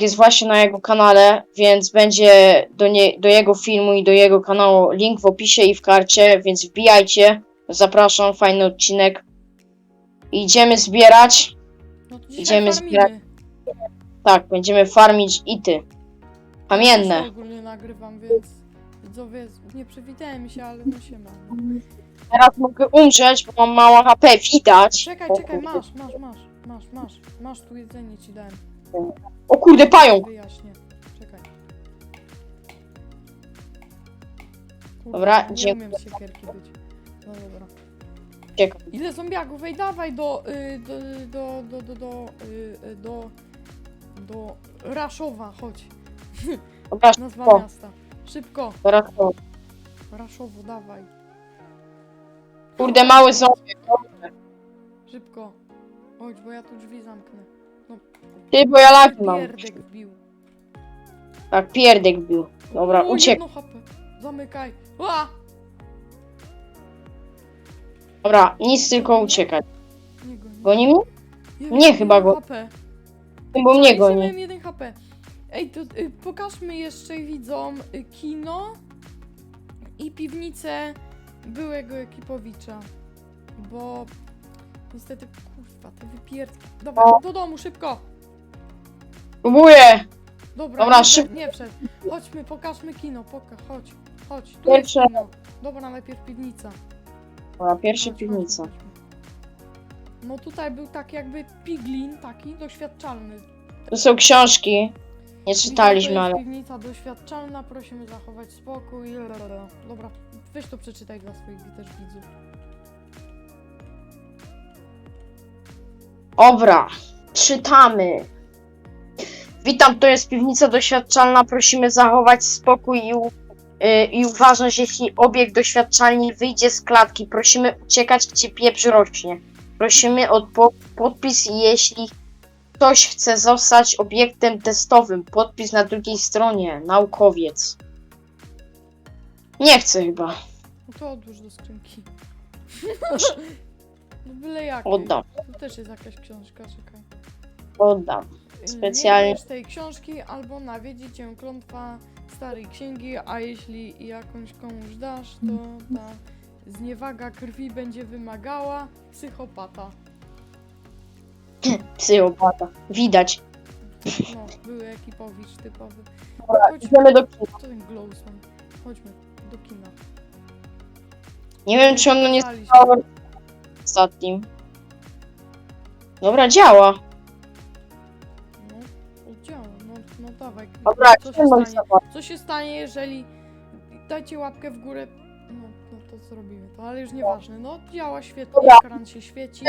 jest właśnie na jego kanale, więc będzie do, nie, do jego filmu i do jego kanału link w opisie i w karcie, więc wbijajcie. Zapraszam, fajny odcinek. Idziemy zbierać. No to dzisiaj Idziemy farmimy. zbierać. Tak, będziemy farmić ity. Ja Kamienne. ogólnie nagrywam, więc widzowie, nie przywitałem się, ale się ma. Teraz mogę umrzeć, bo mam mało HP, widać. Czekaj, O czekaj, kurde. masz, masz, masz, masz, masz, masz tu jedzenie ci dałem. O kurde, pająk. Wyjaśnię. Czekaj. Kurde, Dobra, nie dziękuję. umiem siekierki być. No dobra. Ile zombiaków? Ej, dawaj do, y, do, do, do, do, do, y, y, do, do Raszowa, chodź. Dobra, Nazwa szybko. miasta. Szybko, to. Raszowo, dawaj. Kurde, mały zombie. Szybko. Chodź, bo ja tu drzwi zamknę. Ty, bo ja lagi mam. Pierdek wbił. Tak, pierdek był. Dobra, O, uciekł. jedno HP. Zamykaj. Ła! Dobra, nic tylko uciekać. Nie goni. Goni mnie? Ja Nie, miałem chyba jeden go- HP. Bo mnie Ja goni. miałem 1 HP. Ej, to y, pokażmy jeszcze widzom y, kino i piwnicę byłego ekipowicza. Bo niestety, kurwa, te wypierdki. Dobra, O. do domu, szybko! Próbuję. Dobra, Dobra, nie, szybko. nie wszedł. Chodźmy, pokażmy kino, poka, chodź, chodź. Tu Pierwsze. jest kino. Dobra, najpierw piwnica. Dobra, pierwsza Chodź, piwnica. chodźmy. No tutaj był tak jakby piglin, taki doświadczalny. Tu są książki. Nie Widzę, to czytaliśmy, jest ale... piwnica doświadczalna, prosimy zachować spokój. Dobra, weź to przeczytaj dla swoich też widzów. Dobra, czytamy. Witam, to jest piwnica doświadczalna. Prosimy zachować spokój i, u, y, i uważność, jeśli obiekt doświadczalny wyjdzie z klatki. Prosimy uciekać, gdzie pieprz rośnie. Prosimy o po, podpis, jeśli ktoś chce zostać obiektem testowym. Podpis na drugiej stronie. Naukowiec. Nie chcę chyba. No to odłóż do skrzynki. byle jak. Oddam, Tu też jest jakaś książka, czekaj. oddam. Y, Specjalnie. Nie bierz tej książki albo nawiedzi cię klątwa starej księgi, a jeśli jakąś komuś dasz, to ta zniewaga krwi będzie wymagała psychopata. Psychopata. Widać. No, były ekipowicz typowy. Idziemy do kina. co ten glowstone? Chodźmy do kina. Nie wiem, czy ono nie ostatnim. Dobra, działa. No, działa, no, no dawaj. Dobra, co, się stanie? co się stanie, jeżeli dajcie łapkę w górę? No, no to zrobimy to, ale już nieważne. No, działa świetnie, Dobra. ekran się świeci.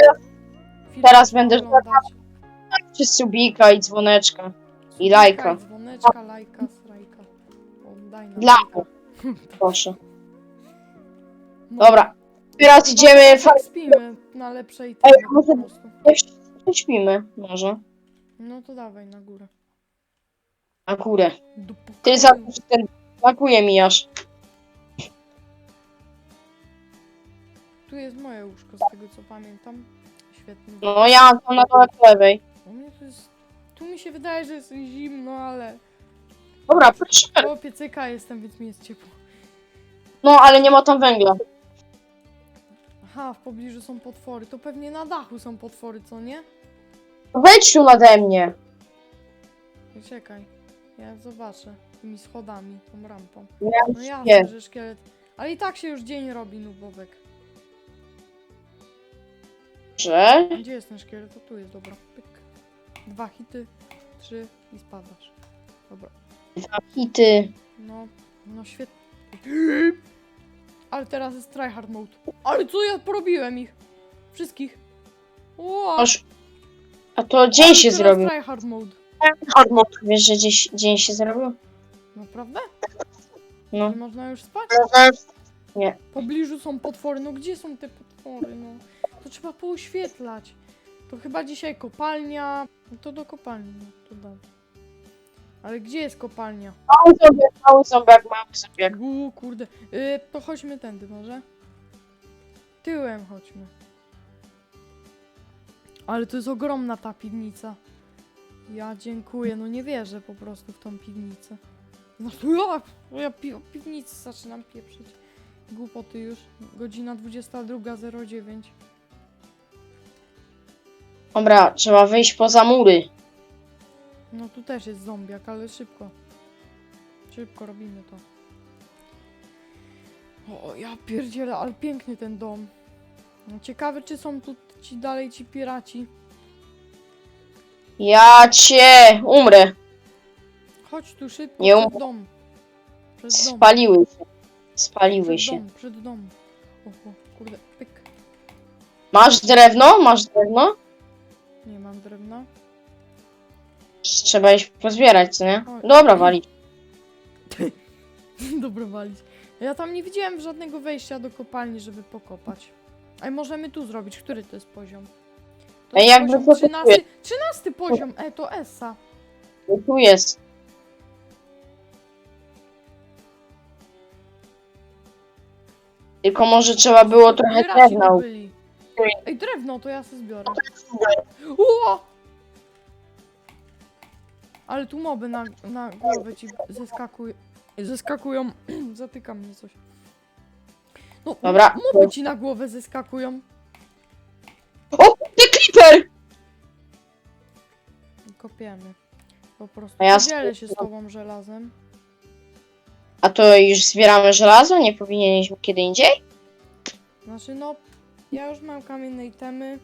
Film teraz będę oglądać. Czy subika i dzwoneczka. I lajka. Dzwoneczka, lajka, srajka. O, daj nam Dla lajka. Proszę. No, Dobra. Teraz idziemy. tak Fa- Spimy na lepszej Ej, po może- prostu. Nie śpimy, może. No to dawaj na górę. Na górę. Do Ty pokoju. za ten. Brakuje mi aż. Tu jest moje łóżko, z tego co pamiętam. Świetnie. No ja mam tam na dole po lewej. U mnie tu jest... Tu mi się wydaje, że jest zimno, ale... Dobra, proszę. Bo piecyka jestem, więc mi jest ciepło. No, ale nie ma tam węgla. Aha, w pobliżu są potwory. To pewnie na dachu są potwory, co nie? Wejdź tu nade mnie. Czekaj. Ja zobaczę. Tymi schodami, tą rampą. No jasne, że szkielet. Ale i tak się już dzień robi, nubowek. Że? Gdzie jest ten szkielet? To tu jest, dobra. Pyk. Dwa hity, trzy i spadasz. Dobra. Dwa hity. No, no świetnie. Ale teraz jest tryhard mode. Ale co ja porobiłem ich? Wszystkich. Wow. Masz- A to dzień się zrobił. tryhard mode. Hormon, wiesz, że dziś, dzień się zrobił? Naprawdę? No. Nie można już spać? W pobliżu są potwory. No gdzie są te potwory? No. To trzeba pooświetlać. To chyba dzisiaj kopalnia. No to do kopalni. No to dobrze. Ale gdzie jest kopalnia? Mały zombiak, mały zombiak, mały zombiak. Uuu, kurde. Y, to chodźmy tędy może. Tyłem chodźmy. Ale to jest ogromna ta piwnica. Ja dziękuję, no nie wierzę po prostu w tą piwnicę. No ja, ja pi o piwnicy zaczynam pieprzyć. Głupoty już. Godzina 22.09. Dobra, trzeba wyjść poza mury. No tu też jest zombiak, ale szybko. Szybko robimy to. O, ja pierdzielę, ale piękny ten dom. No, ciekawe, czy są tu ci dalej ci piraci. Ja cię umrę. Chodź tu szybko, Nie przed um- dom. Przed dom. Spaliły się. Spaliły Przed się. dom, przed dom. O, o, kurde, pyk. Masz drewno? Masz drewno? Nie mam drewna. Trzeba iść pozbierać, co nie? Dobra, walić. Dobra, walić. Ja tam nie widziałem żadnego wejścia do kopalni, żeby pokopać. A możemy tu zrobić. Który to jest poziom? To Ej, jest jakby poziom to 13, 13 poziom. E, to Essa. Tu jest. Tylko może trzeba było trochę drewna. byli. Ej, drewno, to ja sobie zbiorę. Ło! Ale tu moby na, na głowę ci zeskakują. Zeskakują. Zatyka mnie coś. No, Dobra. moby ci na głowę zeskakują. O, ty creeper! Kopiemy. Po prostu. A ja Podzielę się z tobą żelazem. A to już zbieramy żelazo? Nie powinieneśmy kiedy indziej? Znaczy no, ja już mam kamienne itemy.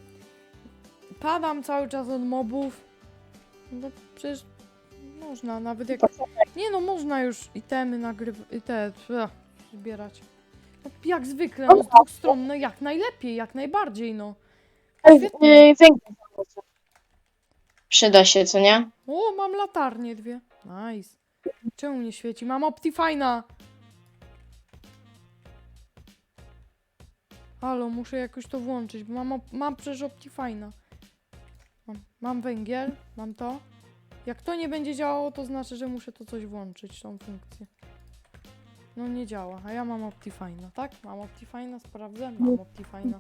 Padam cały czas od mobów. No przecież można, nawet jak... Nie no, można już itemy nagrywać, te, zbierać. No, jak zwykle, no z dwóch stron, no jak najlepiej, jak najbardziej, no. Świetnie. Yy, węgiel. Przyda się, co nie? O, mam latarnie dwie. Nice. Czemu nie świeci? Mam Optifine'a. Halo, muszę jakoś to włączyć, bo mam, mam przecież Optifine'a. Mam, mam węgiel, mam to. Jak to nie będzie działało, to znaczy, że muszę to coś włączyć, tą funkcję. No nie działa, a ja mam Optifine'a, tak? Mam Optifine'a, sprawdzę, mam Optifine'a.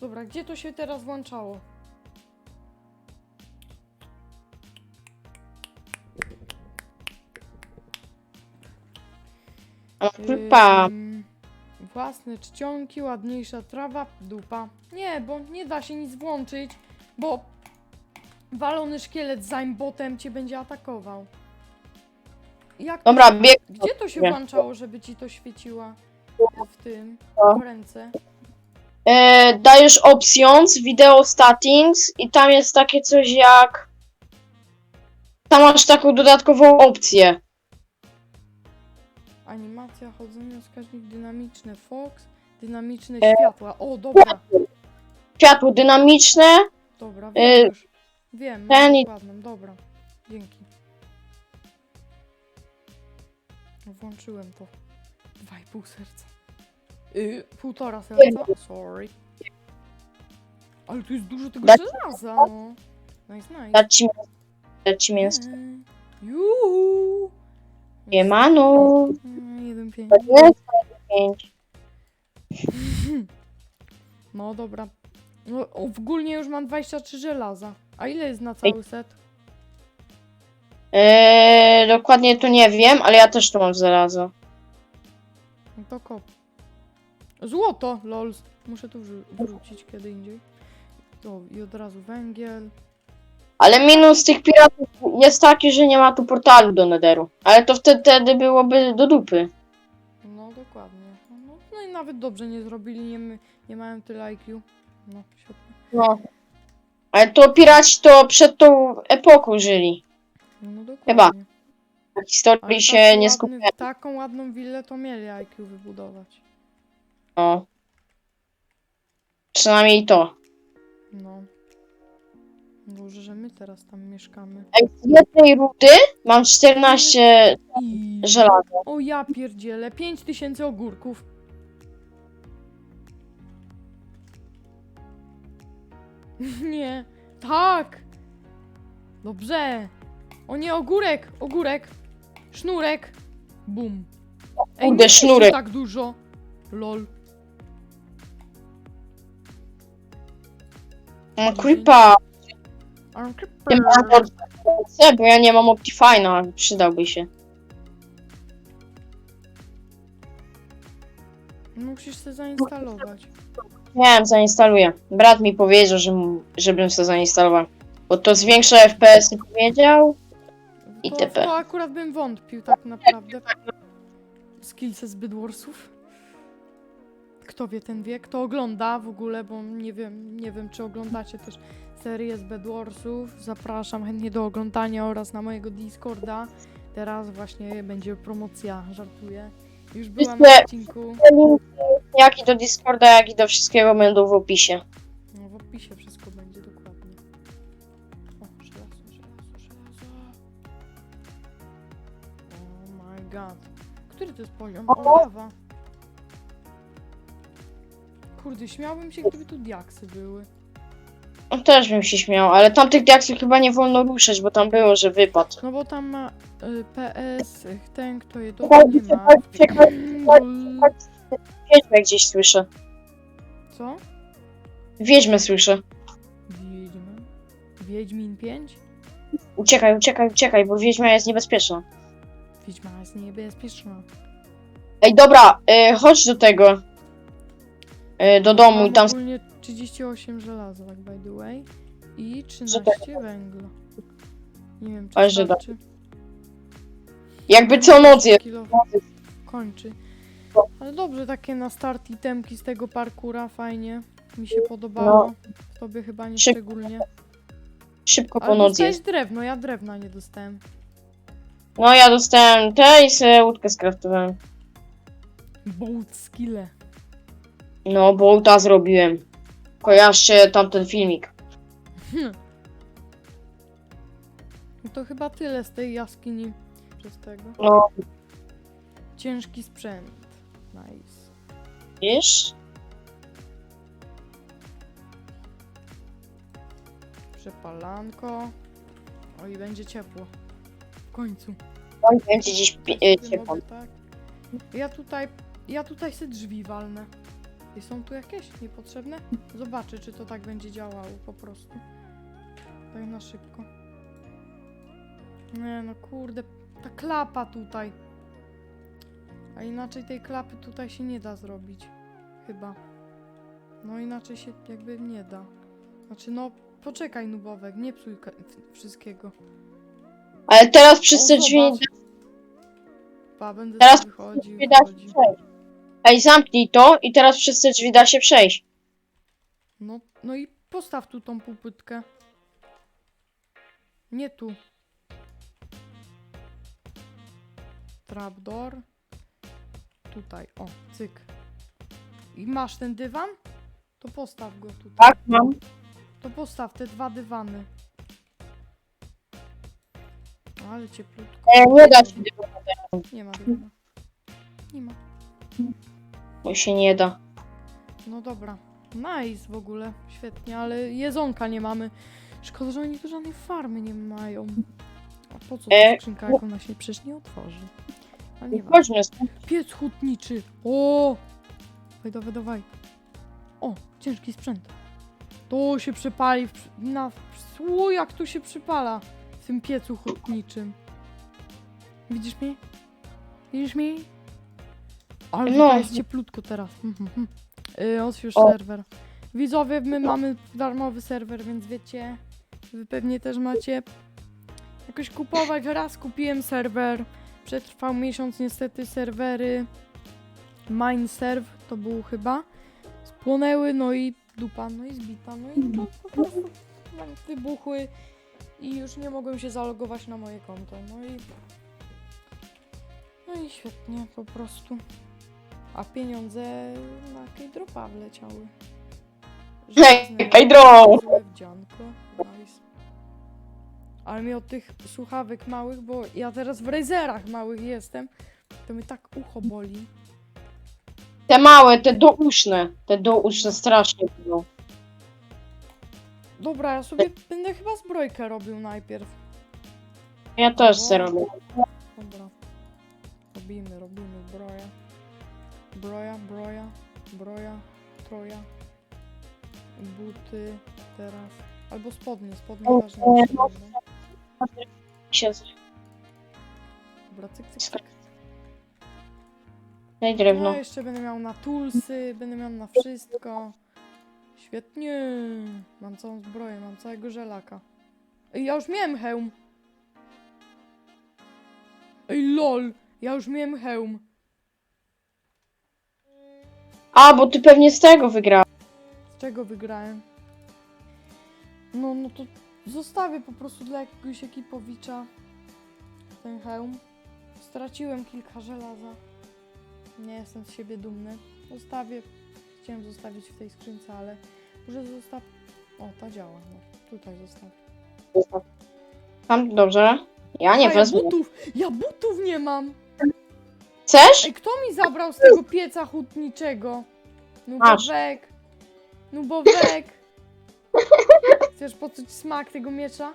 Dobra, gdzie to się teraz włączało? A Pa. Ym, własne czcionki, ładniejsza trawa, dupa. Nie, bo nie da się nic włączyć, bo walony szkielet z aimbotem cię będzie atakował. Jak to- Dobra, bieg. Gdzie to się Nie. włączało, żeby ci to świeciła w tym, w ręce? E, dajesz options, video settings i tam jest takie coś jak... Tam masz taką dodatkową opcję. Animacja, chodzenia, wskaźnik dynamiczny, Fox, dynamiczne E. światła. O, dobra, Światło dynamiczne. dobra, wiem już. Wiem, ten mam i- dokładną, dobra. Dzięki. Włączyłem to. Dwa i pół serca. Y, półtora serca, sorry. Ale tu jest dużo tego Dać- żelaza, no. Nice, nice. Dać ci, dać ci mięso. Ej, Juuu. Siemano. Mm, Jeden pięć. Mięso pięć. No dobra. No, ogólnie już mam 23 żelaza. A ile jest na cały set? E, dokładnie to nie wiem, ale ja też tu mam żelazo. No to kop. Złoto, lols. Muszę tu wrzu- wrzucić kiedy indziej. To i od razu węgiel. Ale minus tych piratów jest taki, że nie ma tu portalu do Netheru. Ale to wtedy, wtedy byłoby do dupy. No dokładnie. No, no i nawet dobrze nie zrobili, nie, my- nie mają tyle IQ. No, świetnie. No. Ale to piraci to przed tą epoką żyli. No dokładnie. Chyba. Na Ale historii się nie ładny- skupiali. Taką ładną willę to mieli IQ wybudować. No. Przynajmniej to. No. Dobrze, że my teraz tam mieszkamy. Ej, z jednej rudy mam 14 I... żelaza. O ja pierdzielę, 5000 ogórków. Nie. Tak. Dobrze. O nie, ogórek, ogórek. Sznurek. Bum. Ej, Kurde, nie sznurek. tak dużo. Lol. No, creepa. Arm Nie creeper. ma Chcę, bo ja nie mam Optifine'a, ale przydałby się. Musisz sobie zainstalować. Nie wiem, zainstaluję. Brat mi powiedział, że, żebym sobie zainstalował. Bo to zwiększa FPS-y powiedział. I To, w TP. to akurat bym wątpił tak naprawdę. Skillsy z Bydwarsów. Kto wie, ten wie. Kto ogląda w ogóle, bo nie wiem, nie wiem czy oglądacie też serię z Bedwarsów. Zapraszam chętnie do oglądania oraz na mojego Discorda. Teraz właśnie będzie promocja, żartuję. Już byłam na Wszystkie- odcinku. Jak i do Discorda, jak i do wszystkiego będą w opisie. No w opisie wszystko będzie dokładnie. O, żelazo, żelazo, żelazo. Oh my god. Który to jest poziom? O, lawa. Kurde, śmiałbym się, gdyby tu diaksy były. No też bym się śmiał, ale tamtych diaksów chyba nie wolno ruszać, bo tam było, że wypadł. No bo tam ma PS, ten kto je to Czekaj, nie ma. Mm, Wiedźmę gdzieś słyszę. Co? Wiedźmę słyszę. Wiedźmy. Wiedźmin 5? Uciekaj, uciekaj, uciekaj, bo wiedźma jest niebezpieczna. Wiedźma jest niebezpieczna. Ej, dobra, y, chodź do tego. Y, do domu i Mam tam. ogólnie 38 żelaza, tak by the way. I Że tak. 13 węgla. Nie wiem, czy Ale że da- starczy. Jakby co noc. Kilo kończy. Ale dobrze, takie na start itemki z tego parkura, fajnie. Mi się podobało. Tobie chyba nie No. Szyb- szczególnie. Szybko po Ale noc dostałeś jest. drewno, ja drewna nie dostałem. No ja dostałem te i sobie łódkę skraftowałem. Boat skille. No, bo ta zrobiłem. Kojarzcie tamten filmik. No to chyba tyle z tej jaskini. Przez tego. No, Ciężki sprzęt. Nice. wiesz? Przepalanko. O i będzie ciepło. W końcu. On będzie pi- y, Sobie ciepło. mogę, tak. Ja tutaj, ja tutaj se drzwi walnę. I są tu jakieś niepotrzebne? Zobaczę, czy to tak będzie działało po prostu. Tak na szybko. Nie no kurde, ta klapa tutaj. A inaczej tej klapy tutaj się nie da zrobić. Chyba. No inaczej się jakby nie da. Znaczy no, poczekaj nubowek, nie psuj wszystkiego. Ale teraz przez te O, drzwi. Pa, będę Teraz wychodził, drzwi da się wychodził. przejść. Ej, zamknij to i teraz przez te drzwi da się przejść. No, no i postaw tu tą półpytkę. Nie tu. Trapdoor. Tutaj, o, cyk. I masz ten dywan? To postaw go tutaj. Tak, mam. To postaw te dwa dywany. Ale cieplutko. E, nie da się, Nie ma dywanu. Nie ma. bo się nie da. No dobra. Nice w ogóle. Świetnie, ale jedzonka nie mamy. Szkoda, że oni tu żadnej farmy nie mają. A po co ta E, skrzynka, jak ona się przecież nie otworzy? Ale nie ma. Chodźmy stąd. Piec hutniczy! O! Dawaj, dawaj, dawaj. O, ciężki sprzęt. To się przypali w, przy- na... O, jak tu się przypala w tym piecu hutniczym. Widzisz mnie? Widzisz mnie? Ale No. jest cieplutko teraz. Mhm, mhm. Otwórz O. serwer. Widzowie, my mamy darmowy serwer, więc wiecie, wy pewnie też macie jakoś kupować. Raz kupiłem serwer, przetrwał miesiąc niestety serwery Mineserve to był chyba. Spłonęły, no i dupa, no i zbita, no i to po prostu nam wybuchły i już nie mogłem się zalogować na moje konto. No i no i świetnie po prostu. A pieniądze na Keydropa wleciały. Żelazne wdzianko. Nice. Ale mi od tych słuchawek małych, bo ja teraz w Razerach małych jestem, to mi tak ucho boli. Te małe, te douszne. Te douszne strasznie było. Dobra, ja sobie będę chyba zbrojkę robił najpierw. Ja też chcę robić. Dobra. Robimy, robimy broja. Broja, broja, broja, troja. Buty teraz. Albo spodnie, spodnie O, ważniejsze no. Się z... Dobra, cyk, cyk, cyk. Daj No drewno. jeszcze będę miał na tulsy, będę miał na wszystko. Świetnie. Mam całą zbroję, mam całego żelaka. Ej, ja już miałem hełm. Ej, lol. Ja już miałem hełm. A, bo ty pewnie z tego wygrałeś. Z czego wygrałem? No, no to zostawię po prostu dla jakiegoś ekipowicza ten hełm. Straciłem kilka żelaza. Nie jestem z siebie dumny. Zostawię. Chciałem zostawić w tej skrzynce, ale może zostaw... O, ta działa. No, tutaj zostaw. Tam, dobrze. Ja nie A, ja wezmę. butów! Ja butów nie mam! Chcesz? Ej, kto mi zabrał z tego pieca hutniczego? Masz. Nubowek! Nubowek! Chcesz poczuć smak tego miecza?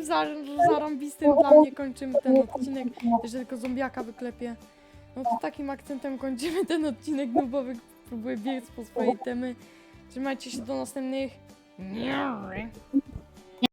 Zar zarąbistym dla mnie kończymy ten odcinek. Jeszcze tylko zombiaka wyklepię. No to takim akcentem kończymy ten odcinek. Nubowek próbuje biec po swojej temy. Trzymajcie się do następnych.